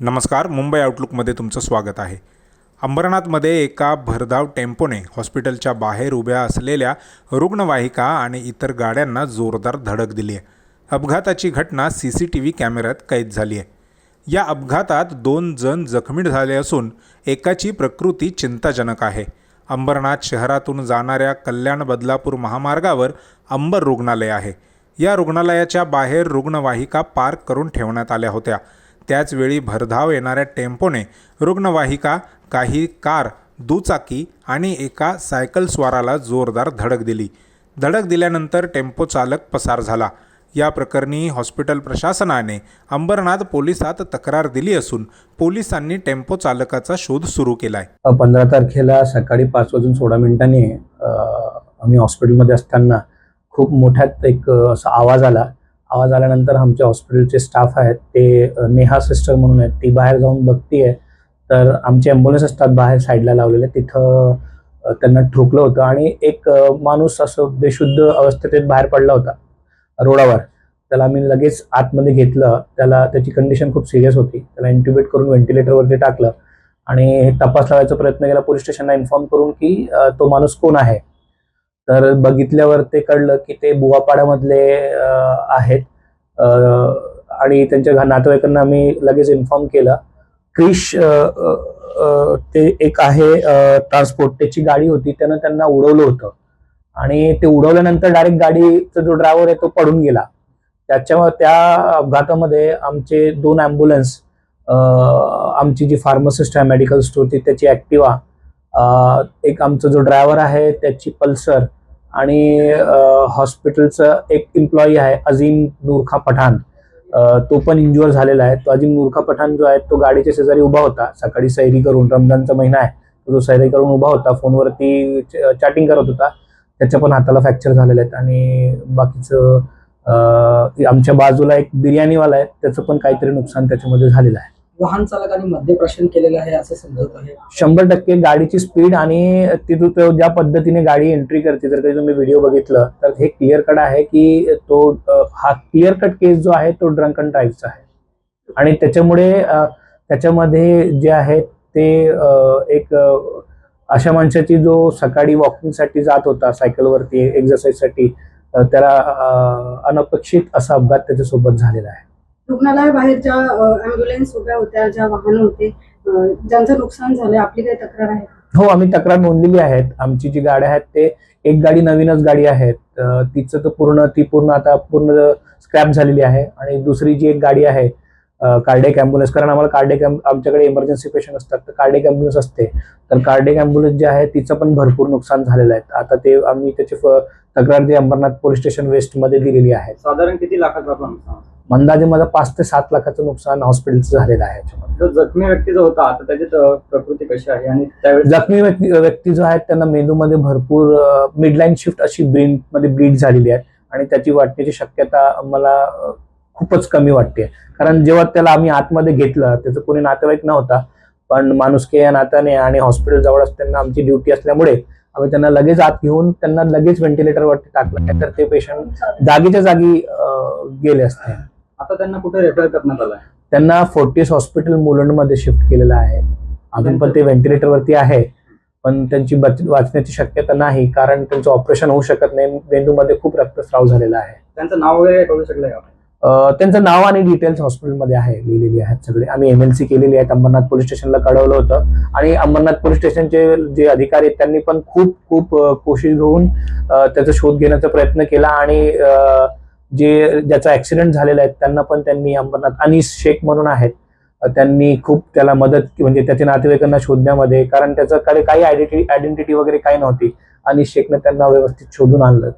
नमस्कार मुंबई आउटलुकमध्ये तुमचं स्वागत आहे. अंबरनाथमध्ये एका भरधाव टेम्पोने हॉस्पिटलच्या बाहेर उभ्या असलेल्या रुग्णवाहिका आणि इतर गाड्यांना जोरदार धडक दिली आहे. अपघाताची घटना सी सी टी व्ही कॅमेऱ्यात कैद झाली आहे. या अपघातात दोन जण जखमी झाले असून एकाची प्रकृती चिंताजनक आहे. अंबरनाथ शहरातून जाणाऱ्या कल्याण बदलापूर महामार्गावर अंबर रुग्णालय आहे. या रुग्णालयाच्या बाहेर रुग्णवाहिका पार्क करून ठेवण्यात आल्या होत्या. त्याचवेळी भरधाव येणाऱ्या टेम्पोने रुग्णवाहिका काही कार दुचाकी आणि एका सायकलस्वाराला जोरदार धडक दिली. धडक दिल्यानंतर टेम्पो चालक पसार झाला. या प्रकरणी हॉस्पिटल प्रशासनाने अंबरनाथ पोलिसात तक्रार दिली असून पोलिसांनी टेम्पो चालकाचा शोध सुरू केलाय. पंधरा तारखेला सकाळी पाच वाजून सोळा मिनिटांनी आम्ही हॉस्पिटलमध्ये असताना खूप मोठ्यात एक असा आवाज आला आवाज आल्यानंतर आमच्या हॉस्पिटलचे स्टाफ आहेत ते नेहा सिस्टर म्हणून आहेत ती बाहेर जाऊन बघतीये. तर आमचे ॲम्ब्युलन्स असतात बाहेर साईडला लावलेले तिथं त्यांना ठोकलं होतं आणि एक माणूस असं बेशुद्ध अवस्थेत बाहेर पडला होता रोडावर. त्याला आम्ही लगेच आतमध्ये घेतलं त्याला त्याची कंडिशन खूप सिरियस होती. त्याला इंट्युबेट करून व्हेंटिलेटरवरती टाकलं आणि तपास लावायचा प्रयत्न केला पोलीस स्टेशनला इन्फॉर्म करून की तो माणूस कोण आहे? तर बघितल्यावर ते कळलं की ते बुवापाड्यामधले आहेत. आणि त्यांच्या घ- नातेवाईकांना आम्ही लगेच इन्फॉर्म केलं. क्रिश ते एक आहे ट्रान्सपोर्ट त्याची गाडी होती त्यानं त्यांना उडवलं होतं. आणि ते उडवल्यानंतर डायरेक्ट गाडीचा जो ड्रायव्हर आहे तो पडून गेला. त्याच्या त्या अपघातामध्ये आमचे दोन ॲम्ब्युलन्स आमची जी फार्मासिस्ट आहे मेडिकल स्टोअरची त्याची ॲक्टिवा एक आमचा जो ड्रायव्हर आहे त्याची पल्सर आणि हॉस्पिटलचं एक एम्प्लॉई आहे अझीम नूरखा पठाण. तो पण इंज्युअर झालेला आहे. तो अजिम नूरखा पठाण जो आहे तो गाडीच्या शेजारी उभा होता. सकाळी सैरी करून रमजानचा महिना आहे. तो जो सैरी करून उभा होता. फोनवरती चॅटिंग करत होता. त्याच्या पण हाताला फ्रॅक्चर झालेले आहेत आणि बाकीचं आमच्या बाजूला एक बिर्याणीवाला आहे. त्याचं पण काहीतरी नुकसान त्याच्यामध्ये झालेलं आहे. वाहन चालकाने मद्यप्राशन केलेलं आहे असं समजत आहे. शंभर टक्के गाडीची स्पीड आणि तिथून तो ज्या पद्धतीने गाडी एंट्री करते जर काही तुम्ही व्हिडिओ बघितलं तर हे क्लिअर कट आहे की तो हा क्लिअर कट केस जो आहे तो ड्रंक अँड ड्राईव्हचा आहे. आणि त्याच्यामुळे त्याच्यामध्ये जे आहे ते एक अशा माणसाची जो सकाळी वॉकिंगसाठी जात होता सायकलवरती एक्झरसाईजसाठी त्याला अनपेक्षित असा अपघात त्याच्यासोबत झालेला आहे. रुग्णालयाबाहेर ज्या अँब्युलन्स उभ्या होत्या ज्या वाहन होते ज्यांचं नुकसान झालंय आपली काही तक्रार आहे? हो आम्ही तक्रार नोंदलेली आहेत. आमची जी गाड्या आहेत ते एक गाडी नवीनच गाडी आहे. तिचं तर पूर्ण ती पूर्ण आता पूर्ण स्क्रॅप झालेली आहे आणि दुसरी जी एक गाडी आहे कार्डेक अँब्युलन्स कारण आम्हाला कार्डेक आमच्याकडे इमर्जन्सी पेशंट असतात तर कार्डेक अँब्युलन्स असते. तर कार्डेक अँब्युलन्स जे आहे तिचं पण भरपूर नुकसान झालेलं आहे. आता ते आम्ही त्याची तक्रार जी अंबरनाथ पोलीस स्टेशन वेस्टमध्ये दिलेली आहे. साधारण किती लाखाचा नुकसान? अंदाजे माझं पाच ते सात लाखाचं नुकसान हॉस्पिटलचं झालेलं आहे जो जखमी व्यक्ती जो होता आता त्याची प्रकृती कशी आहे? आणि त्यावेळेस जखमी व्यक्ती व्यक्ती जो आहेत त्यांना मेंदूमध्ये भरपूर मिडलाईन शिफ्ट अशी ब्रेन मध्ये ब्लीड झालेली आहे. आणि त्याची वाटण्याची शक्यता मला खूपच कमी वाटते. कारण जेव्हा त्याला आम्ही आतमध्ये घेतलं त्याचं कोणी नातेवाईक नव्हता पण माणुसके या नात्याने आणि हॉस्पिटल जवळ असताना आमची ड्युटी असल्यामुळे आम्ही त्यांना लगेच आत घेऊन त्यांना लगेच व्हेंटिलेटरवरती टाकलं. तर ते पेशंट जागीच्या जागी गेले असते. आता त्यांना कुठे रेफर करण्यात आलाय? त्यांना फोर्टिस हॉस्पिटल मुलंडमध्ये शिफ्ट केलेलं आहे. अजून पण ते व्हेंटिलेटरवरती आहे. पण त्यांची वाचण्याची शक्यता नाही. कारण त्यांचं ऑपरेशन होऊ शकत नाही. मेंदूमध्ये खूप रक्तस्राव झालेला आहे. त्यांचं नाव वगैरे कळू अं, त्यांचं नाव आणि डिटेल्स हॉस्पिटलमध्ये आहे. लिहिलेली आहेत सगळे. आम्ही एमएलसी केलेली आहेत अंबरनाथ पोलीस स्टेशनला कळवलं होतं. आणि अंबरनाथ पोलीस स्टेशनचे जे अधिकारी आहेत त्यांनी पण खूप खूप कोशिश घेऊन त्याचा शोध घेण्याचा प्रयत्न केला. आणि जे ज्याचा ऍक्सिडेंट झालेला आहे त्यांना पण त्यांनी अंबरनाथ अनिस शेख म्हणून आहेत त्यांनी खूप त्याला मदत म्हणजे त्याच्या नातेवाईकांना शोधण्यामध्ये कारण त्याच्याकडे काही आयडेंटिटी आयडेंटिटी वगैरे काही नव्हती अनिस शेखनं त्यांना व्यवस्थित शोधून आणलं.